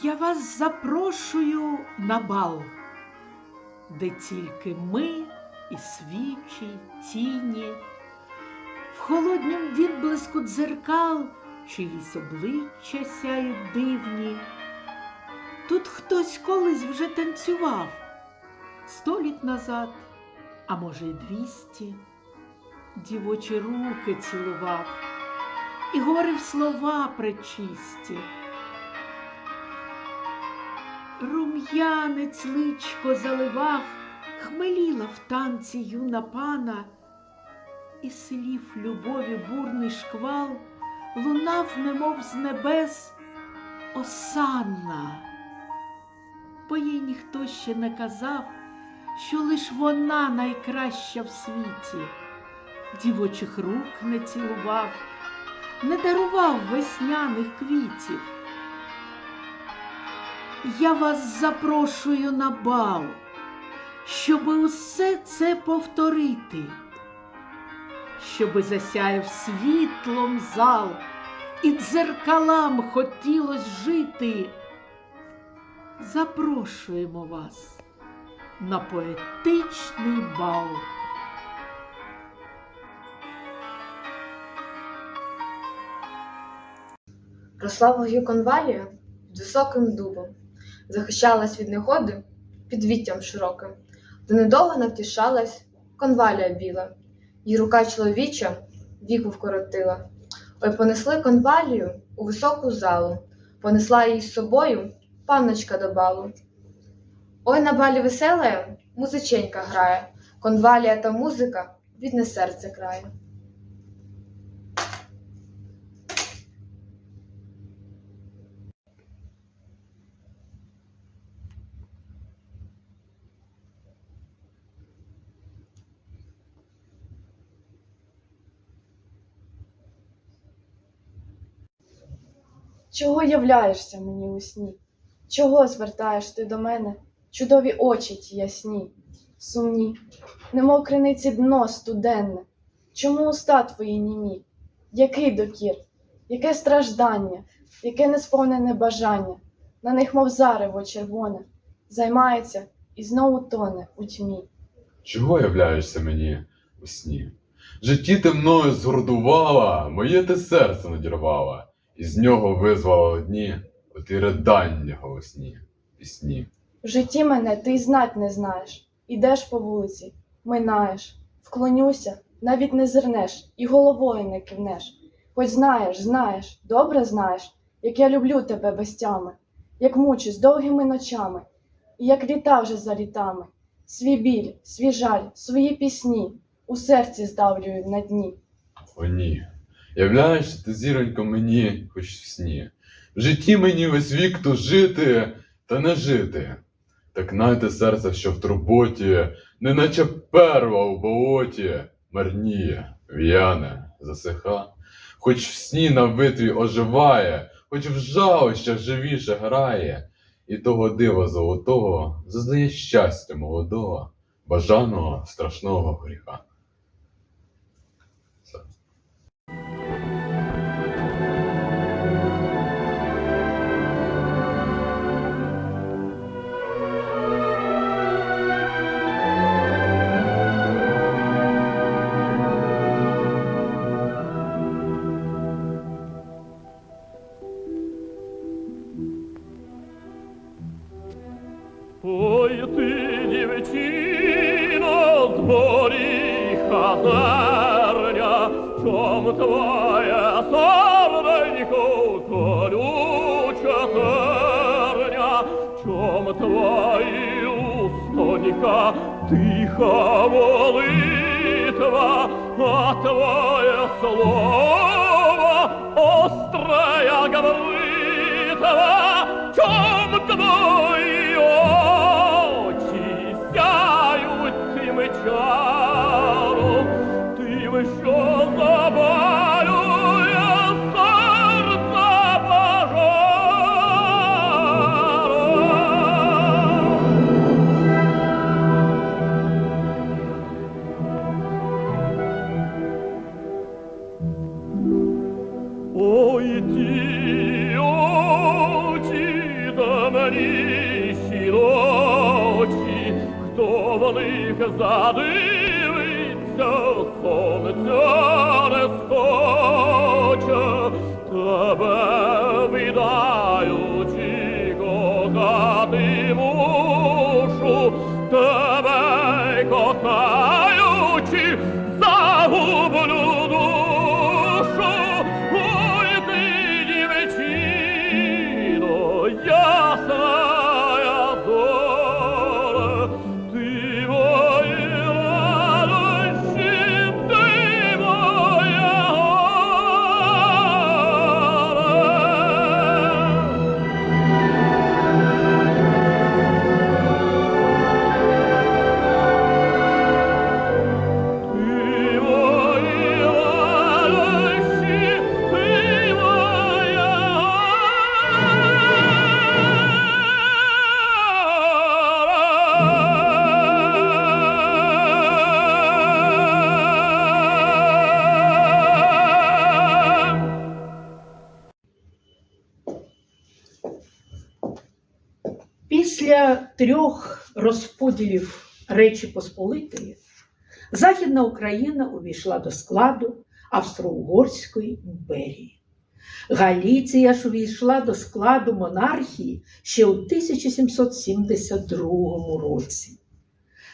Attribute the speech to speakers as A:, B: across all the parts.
A: Я вас запрошую на бал, де тільки ми і свічі, тіні, в холоднім відблиску дзеркал чиїсь обличчя сяють дивні. Тут хтось колись вже танцював сто літ назад, а може, й двісті, дівочі руки цілував і говорив слова пречисті. Рум'янець личко заливав, хмеліла в танці юна пана, і слів любові бурний шквал лунав, немов з небес осанна. Бо їй ніхто ще не казав, що лиш вона найкраща в світі, дівочих рук не цілував, не дарував весняних квітів. Я вас запрошую на бал, щоби усе це повторити, щоби засяяв світлом зал, і дзеркалам хотілось жити. Запрошуємо вас на поетичний бал.
B: Росла в гаю високим дубом, захищалась від негоди під віттям широким, та недовго навтішалась конвалія біла, її рука чоловіча віку вкоротила. Ой, понесли конвалію у високу залу, понесла її з собою панночка до балу. Ой, на балі веселая музиченька грає, конвалія та музика бідне серце крає.
C: Чого являєшся мені у сні? Чого звертаєш ти до мене чудові очі ті ясні, сумні, немов криниці дно студенне? Чому уста твої німі? Який докір, яке страждання, яке несповнене бажання, на них, мов зарево червоне, займається і знову тоне у тьмі.
D: Чого являєшся мені у сні? Житті ти мною згордувала, моє ти серце надірвала, і з нього визвала одні оті ридання голосні, пісні.
C: В житті мене ти й знать не знаєш. Ідеш по вулиці, минаєш, вклонюся, навіть не зирнеш і головою не кивнеш. Хоч знаєш, знаєш, добре знаєш, як я люблю тебе без тями, як мучусь довгими ночами, і як літа вже за літами. Свій біль, свій жаль, свої пісні у серці здавлюю на дні.
D: О ні, являєшся ти зіронько мені, хоч в сні. В житті мені весь вік тут жити та не жити. Так найте серце, що в турботі, неначе перва у болоті, марніє, в'яне, засиха, хоч в сні на витрі оживає, хоч в жалощах живіше грає, і того дива золотого зазнає щастя молодого, бажаного страшного гріха.
E: Дівчино, з горі хазарня, чом твоє серденько колюча терня, чом твої устонька тиха молитва, а твоє слово остре, як бритва, чом твої них задивиться, сонця не схоче, тебе видаючи, кохати мушу, тебе кохаючи,
A: Після трьох розподілів Речі Посполитої Західна Україна увійшла до складу Австро-Угорської імперії. Галіція ж увійшла до складу монархії ще у 1772 році.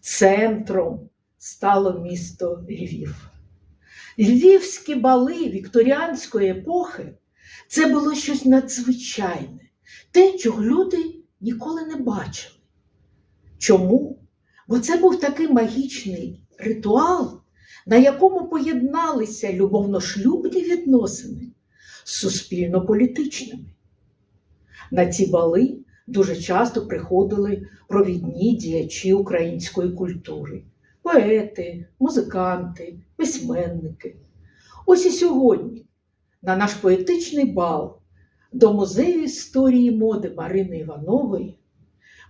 A: Центром стало місто Львів. Львівські бали вікторіанської епохи це було щось надзвичайне, те, чого люди ніколи не бачили. Чому? Бо це був такий магічний ритуал, на якому поєдналися любовно-шлюбні відносини з суспільно-політичними. На ці бали дуже часто приходили провідні діячі української культури, поети, музиканти, письменники. Ось і сьогодні на наш поетичний бал до музею історії моди Марини Іванової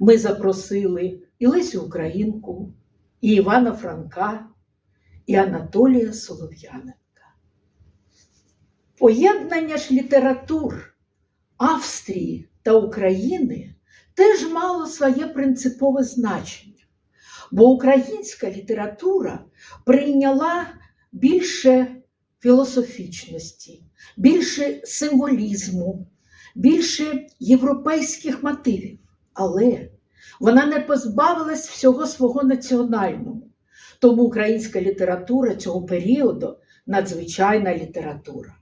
A: ми запросили і Лесю Українку, і Івана Франка, і Анатолія Солов'яненка. Поєднання ж літератур Австрії та України теж мало своє принципове значення, бо українська література прийняла більше філософічності, більше символізму, більше європейських мотивів. Але вона не позбавилась всього свого національного. Тому українська література цього періоду надзвичайна література.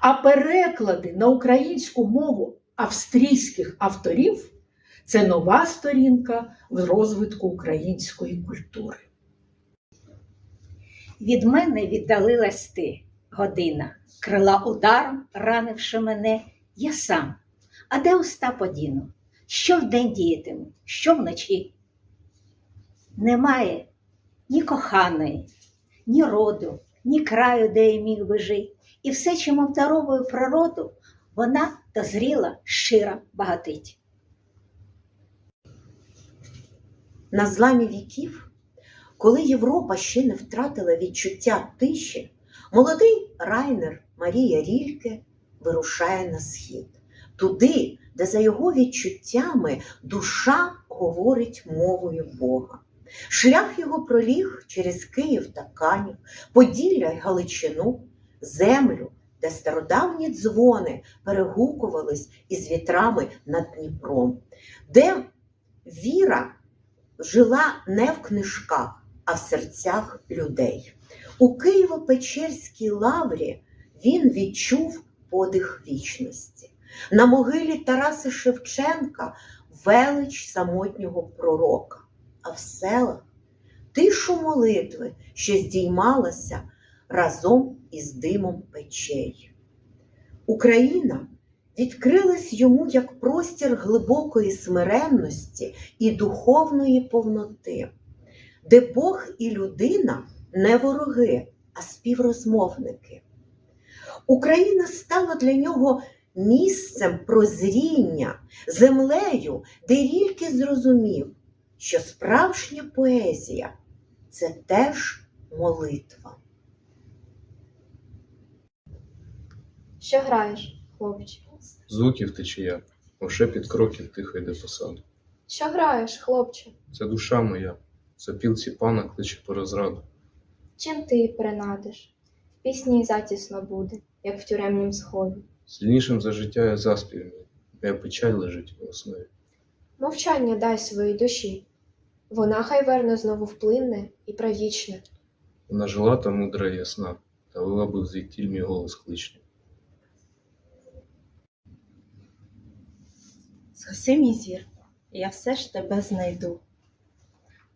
A: А переклади на українську мову австрійських авторів це нова сторінка в розвитку української культури.
F: Від мене віддалилась ти, година, крила ударом, ранивши мене, я сам. А де уста подіну? Що вдень діятиму, що вночі? Немає ні коханої, ні роду, ні краю, де я міг би жити. І все, чим обдаровую природу, вона дозріла, щира багатить.
G: На зламі віків, коли Європа ще не втратила відчуття тиші, молодий Райнер Марія Рільке вирушає на схід, туди, де за його відчуттями душа говорить мовою Бога. Шлях його проліг через Київ та Канів, Поділля й Галичину, землю, де стародавні дзвони перегукувались із вітрами над Дніпром, де віра жила не в книжках, а в серцях людей. У Києво-Печерській лаврі він відчув подих вічності. На могилі Тараса Шевченка велич самотнього пророка, а в селах тишу молитви, що здіймалася разом із димом печей. Україна відкрилась йому як простір глибокої смиренності і духовної повноти, де Бог і людина не вороги, а співрозмовники. Україна стала для нього місцем прозріння, землею, де Рільке зрозумів, що справжня поезія це теж молитва.
B: Що граєш, хлопче?
H: Звуків течія. мов шепіт кроків тихо йде по саду.
B: Що граєш, хлопче?
H: Це душа моя, запілці пана кличе по розраду.
B: Чим ти її перенадиш? В пісні затісно буде, як в тюремнім сході.
H: Сильнішим за життя я заспів моя печаль лежить у основі.
B: Мовчання дай своїй душі. Вона хай верно знову вплине і правічне.
H: Вона жила та мудра і ясна, та лила би звідтіль мій голос кличний.
I: Згаси мій зір, я все ж тебе знайду.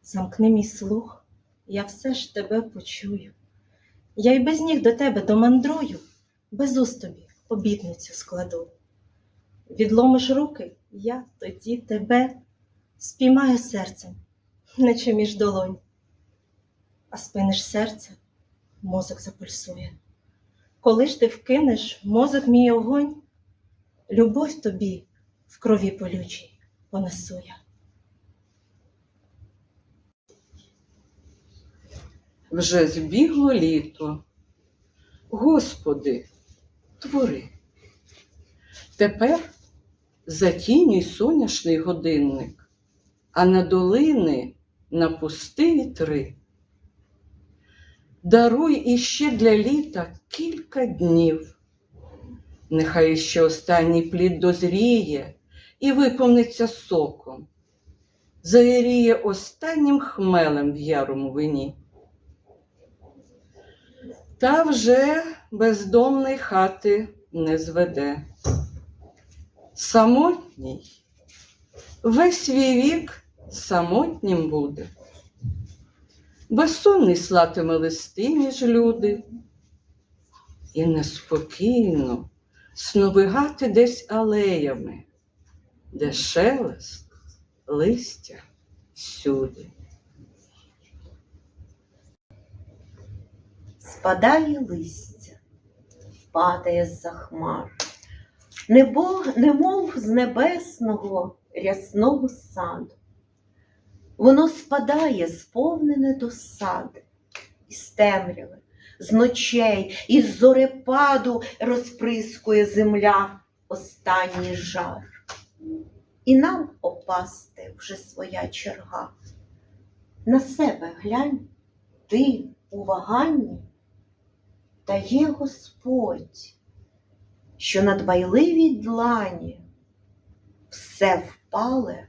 I: Замкни мій слух, я все ж тебе почую. Я й без ніг до тебе домандрую, без уст тобі обітницю складу. Відломиш руки, я тоді тебе спіймаю серцем, наче між долонь. А спиниш серце, мозок запульсує. Коли ж ти вкинеш мозок мій огонь, любов тобі в крові полючій понесу я.
J: Вже збігло літо. Господи, твори. Тепер затінюй соняшний годинник, а на долини напусти вітри. Даруй іще для літа кілька днів. Нехай іще останній плід дозріє і виповниться соком, заяріє останнім хмелем в ярому вині. Та вже бездомний хати не зведе. Самотній, весь свій вік самотнім буде. Безсонний слатиме листи між люди, і неспокійно сновигати десь алеями, де шелест листя всюди.
G: Спадає листя, падає з-за хмар, небо, немов з небесного рясного саду. Воно спадає, сповнене до сади, із темряви, з ночей, із зорепаду розприскує земля останній жар. І нам опасти вже своя черга. На себе глянь, ти у ваганні, та є Господь, що на дбайливій длані все впале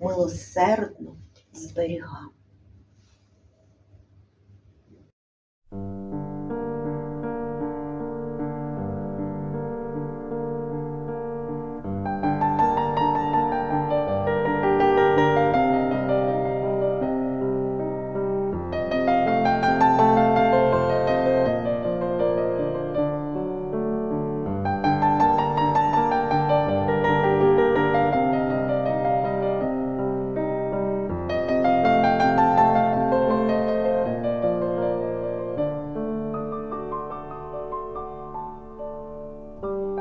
G: милосердно зберігав. you